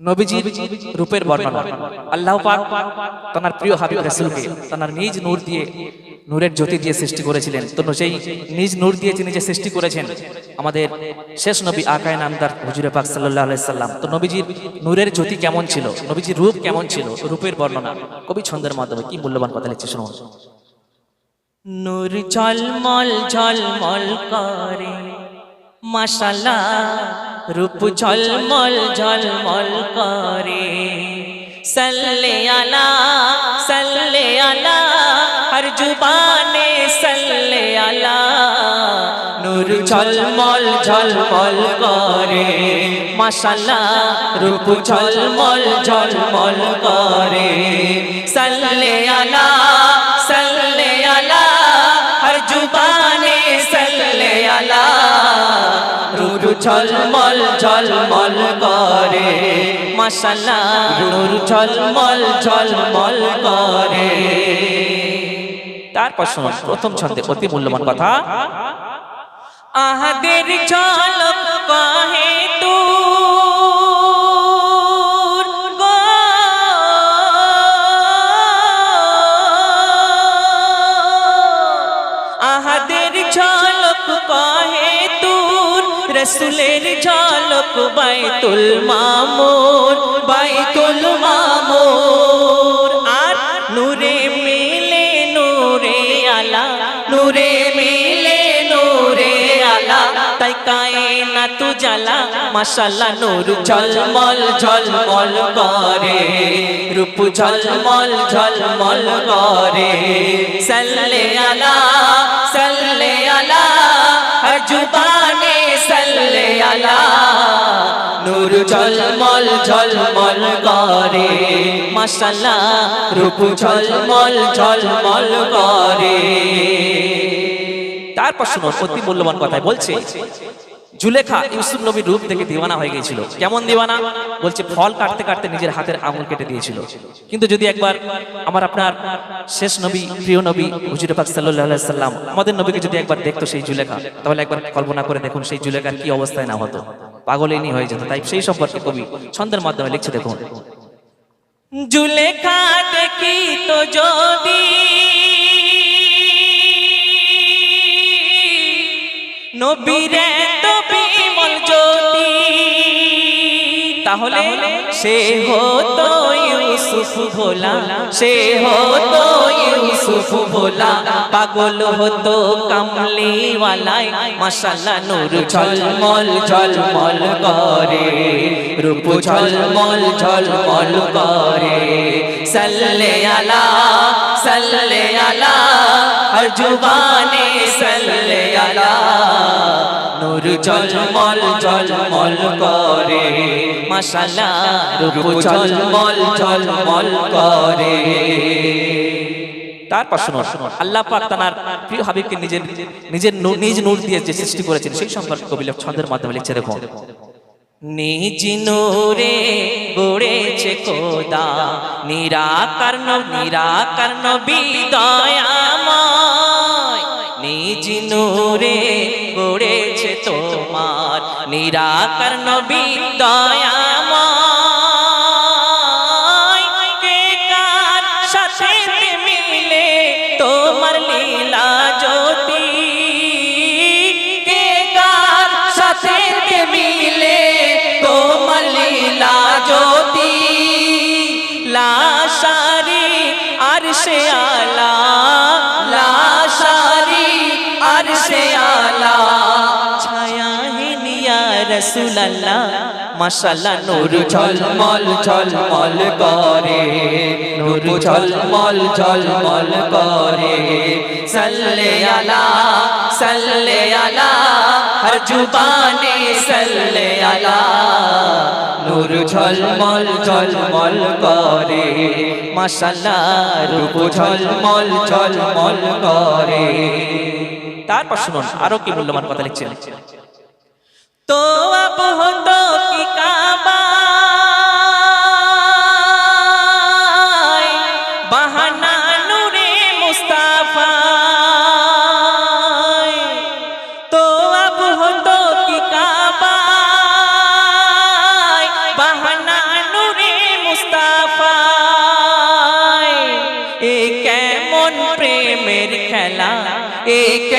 নবীজির রূপের বর্ণনা। আল্লাহ পাক তার প্রিয় হাবিব রাসূলকে তার নিজ নূর দিয়ে নূরের জ্যোতি দিয়ে সৃষ্টি করেছিলেন। তো সেই নিজ নূর দিয়ে যিনি যে সৃষ্টি করেছেন, আমাদের শেষ নবী আকায় নামদার হুজুরে পাক আলাইহি সাল্লাম। তো নবীজির নূরের জ্যোতি কেমন ছিল? নবীজির রূপ কেমন ছিল? রূপের বর্ণনা। কবি ছন্দের মাধ্যমে কি মূল্যবান কথা লিখছে শুনুন। নূর ঝলমল ঝলমল করে মাশাল্লাহ রূপ ঝলমল ঝলমল করে। সল্লে আলা সল্লে আলা হর জুবানে সল্লে আলা। নূর ঝলমল ঝলমল করে। মাশাল্লাহ, রূপ ঝলমল ঝলমল করে। সল্লে আলা ঝলমল ঝলমল করে। মাশাল্লাহ নূর ঝলমল ঝলমল করে। তারপর শুনুন প্রথম ছন্দে অতি মূল্যবান কথা। আহাদের ঝলক কহে গো। আহাদের ঝলক কহে তুর রসুলের ঝলক বাইতুল মামুর বাইতুল মামুর আর নূরে মিলে নূরে আলা, নূরে মিলে নূরে আলা। তাই কায়না তু জ্বালা, মাশাল্লাহ নূর ঝলমল ঝলমল করে। রূপ ঝলমল ঝলমল করে। সাল্লে আলা সাল্লে আলা সাল্লে আলা নূর ঝলমল ঝলমল করে। মশলা রূপ ঝলমল ঝলমল করে। তারপর শুনো সত্যি মূল্যবান কথায় বলছে জুলেখা ইউসুফ নবীর রূপ দেখে দিওয়ানা হয়ে গিয়েছিল। কেমন দিওয়ানা? বলছে, ফল কাটতে কাটতে নিজের হাতের আঙুল কেটে দিয়েছিল। কিন্তু যদি একবার আমার আপনার শেষ নবী, প্রিয় নবী, হুজুর পাক আলাইহি সাল্লাম আমাদের নবীকে যদি একবার দেখতো সেই জুলেখা, তাহলে একবার কল্পনা করে দেখুন সেই জুলেখার কি অবস্থায় না হতো। পাগলেনি হয়ে যেত। তাই সেই সম্পর্কে কবি ছন্দের মাধ্যমে লিখছে, দেখুন। জুলেখা দেখি তো যদি নবীরে তাহলে সে হতো ইউসুফ ভোলা। সে হতো ইউসুফ ভোলা। পাগল হতো কামলিওয়ালায় মাশাল্লাহ নূর ঝলমল ঝলমল করে। রূপ ঝলমল ঝলমল করে। সাল্লে আলা সাল্লে আলা। হর জুবানে সাল্লে আলা, নূর ঝলমল ঝলমল করে। মাশাল্লাহ, রূপ ঝলমল ঝলমল করে। তারপর শুনো আল্লাহ পাক তার প্রিয় হাবিবকে নিজের নিজের নিজ নূর দিয়ে যে সৃষ্টি করেছেন, সেই সম্পর্কে কবি ছন্দের মাধ্যমে লিখছে দেখুন নিজ নূরে গড়েছে কোদা নিরাকার ন- নিরাকার নবী দয়াময় নিজ নূরে গড়েছে তোমার। নিরাকার নবী লীলা জ্যোতি? লাশারি আর সে আলা ছায়াহিনিয়া রসুলাল্লাহ মাশাল্লাহ নূর ঝলমল ঝলমল করে। নূর ঝলমল ঝলমল করে। সাল্লে আলা সাল্লে আলা, হর জুবানে সাল্লে আলা। নূর ঝলমল ঝলমল করে। মাশাল্লাহ রূপ ঝলমল ঝলমল করে। তারপর শুনুন, আরও কি মূল্যবান কথা লিখছেন? तो अब होटो की काबाई बहाना नूरे मुस्ताफा तो अब होटो की काबाई बहाना नूरे मुस्ताफा एक मन प्रेम खेला एक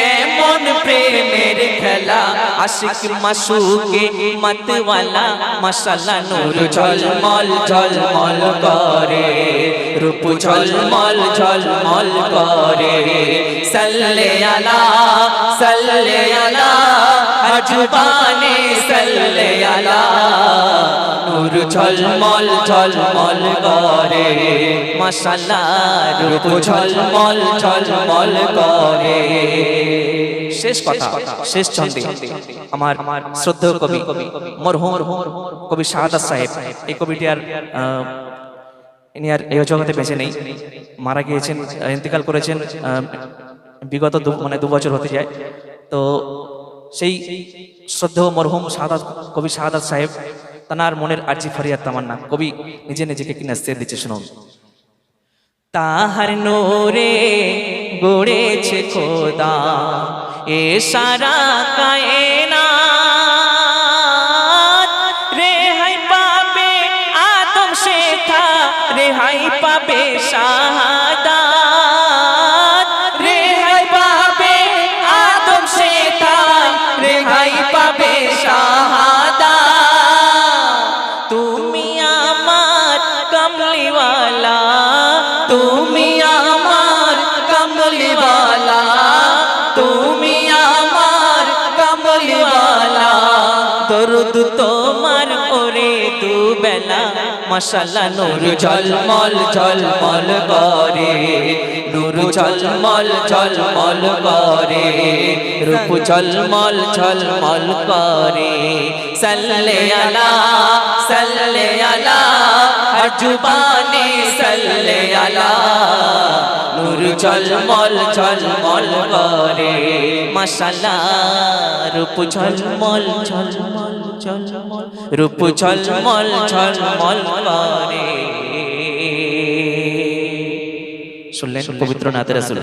প্রেমের খেলা আশিক মাসুকে মতওয়ালা মশালা নূর ঝলমল ঝলমল করে রূপ ঝলমল ঝলমল করে সাল্লে আলা সাল্লে আলা আজবানে সাল্লে আলা নূর ঝলমল ঝলমল করে। মাশাআল্লাহ রূপ ঝলমল ঝলমল করে। শেষ কথা, শেষ ছন্দে আমার শ্রদ্ধেয় কবি, মরহুম কবি শাহাদাত সাহেব। এই কবিটি আর ইনি আর এই জগতে বেঁচে নেই, মারা গিয়েছেন ইন্তেকাল করেছেন বিগত মানে দু বছর হতে যায়। তো সেই শ্রদ্ধেয় মরহুম শাহাদ কবি শাহাদ সাহেব, তানার মনের আর্জি ফরিয়াদ, তামান্না। কবি নিজে নিজেকে কিনা স্থির দিচ্ছে, শুনুন। তাহার নোরে গড়েছে খোদা, এ সারা কায়না দরুদ তোমার ওরে দু বেলা মশালা নূর ঝলমল ঝলমল করে। নূর ঝলমল ঝলমল করে। রূপ ঝলমল ঝলমল করে। সাল্লে আলা সাল্লে আলা জুবানে সাল্লে আলা। নূর ঝলমল ঝলমল করে। মাশাআল্লাহ রূপ ঝলমল ঝলমল ঝলমল রূপ ঝলমল ঝলমল করে। শুনলেন পবিত্র নাতে রাসূল।